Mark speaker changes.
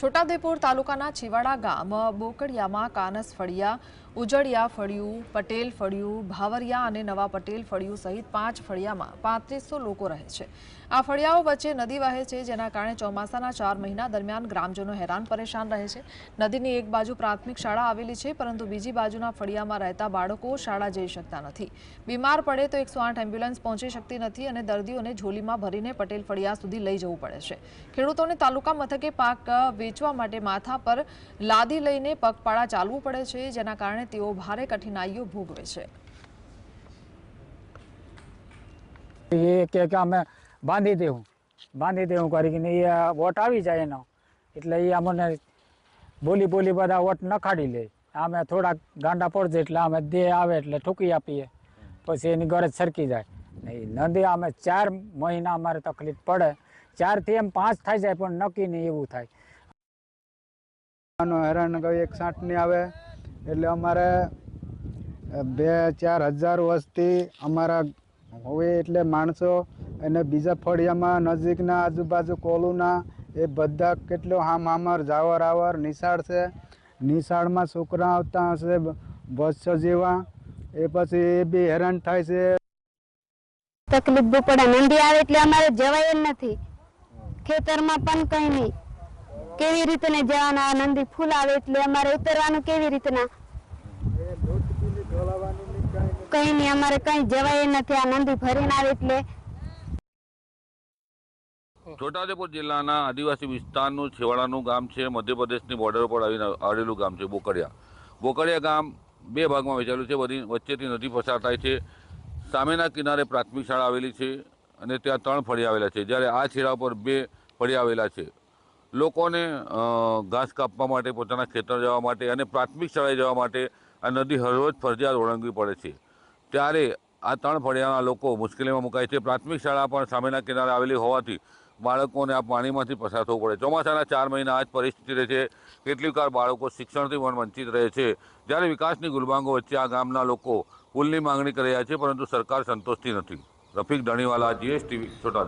Speaker 1: છોટાઉદેપુર તાલુકાના છીવાડા ગામ, બોકડિયામાં કાનસ ફળિયા ઉજડિયા ફળિયું, પટેલ ફળિયું, ભાવરિયા અને નવા પટેલ ફળિયું સહિત પાંચ ફળિયામાં પાંત્રીસો લોકો રહે છે. આ ફળિયાઓ વચ્ચે નદી વહે છે, જેના કારણે ચોમાસાના ચાર મહિના દરમિયાન ગ્રામજનો હેરાન પરેશાન રહે છે. નદીની એક બાજુ પ્રાથમિક શાળા આવેલી છે, પરંતુ બીજી બાજુના ફળિયામાં રહેતા બાળકો શાળા જઈ શકતા નથી. બીમાર પડે તો એકસો આઠ એમ્બ્યુલન્સ પહોંચી શકતી નથી અને દર્દીઓને ઝોલીમાં ભરીને પટેલ ફળિયા સુધી લઈ જવું પડે છે. ખેડૂતોને તાલુકા મથકે પાક વેચવા માટે માથા પર લાદી લઈને પગપાળા ચાલવું પડે છે, જેના કારણે તેઓ ભારે કઠિનાઈઓ ભોગવે છે.
Speaker 2: એ કે અમે બાંધી દેવું બાંધી દેવું કરીને એ વોટ આવી જાય એનો. એટલે એ અમને બોલી બોલી બધા વોટ નખાડી લે. અમે થોડાક ગાંડા પડશે એટલે અમે દેહ આવે એટલે ઠૂકી આપીએ. પછી એની ગરજ સરકી જાય. નહીં નદી અમે ચાર મહિના અમારે તકલીફ પડે. ચારથી એમ પાંચ થઈ જાય પણ નક્કી નહીં એવું થાય.
Speaker 3: આનો હેરાન કોઈ એક સાઠ નહીં આવે. એટલે અમારે બે ચાર હજાર વસ્તી અમારા હોય એટલે માણસો અને બીજા ફળિયામાં નજીકના આજુબાજુ કોલુના એ બધા કેટલો હામ હામર જાવર આવર, નિશાળ છે. નિશાળમાં છોકરા આવતા હશે બસો જેવા. એ પછી એ બી હેરાન થાય છે.
Speaker 4: તકલીફ પડે. નંદી આવે એટલે અમારે જવાય નથી. ખેતરમાં પણ કઈ નહીં. કેવી રીતે ને જવાના નંદી ફૂલ આવે એટલે અમારે ઉતરવાનું કેવી રીતના? કઈ નહીં, અમારે કઈ જવાય નથી. આ નંદી ભરીને આવે એટલે.
Speaker 5: છોટાઉદેપુર જિલ્લાના આદિવાસી વિસ્તારનું છેવાડાનું ગામ છે. મધ્યપ્રદેશની બોર્ડર પર આવીને આવેલું ગામ છે બોકડિયા. બોકડિયા ગામ બે ભાગમાં વહેંચાયેલું છે. બધી વચ્ચેથી નદી પસાર થાય છે. સામેના કિનારે પ્રાથમિક શાળા આવેલી છે અને ત્યાં ત્રણ ફળિયા આવેલા છે. જ્યારે આ છેડા પર બે ફળિયા આવેલા છે. લોકોને ઘાસ કાપવા માટે, પોતાના ખેતર જવા માટે અને પ્રાથમિક શાળાએ જવા માટે આ નદી હરરોજ ફરજિયાત ઓળંગવી પડે છે. ત્યારે આ ત્રણ ફળિયાના લોકો મુશ્કેલીમાં મુકાય છે. પ્રાથમિક શાળા પણ સામેના કિનારે આવેલી હોવાથી બાળકોને આ પાણીમાંથી પસાર થવું પડે. ચોમાસાના ચાર મહિના આ જ પરિસ્થિતિ રહે છે. કેટલીક વાર બાળકો શિક્ષણથી પણ વંચિત રહે છે. જ્યારે વિકાસની ગુલબાંગો વચ્ચે આ ગામના લોકો પુલની માંગણી કરી રહ્યા છે, પરંતુ સરકાર સંતોષતી નથી. રફીક ધણીવાલા, જીએસટીવી, છોટા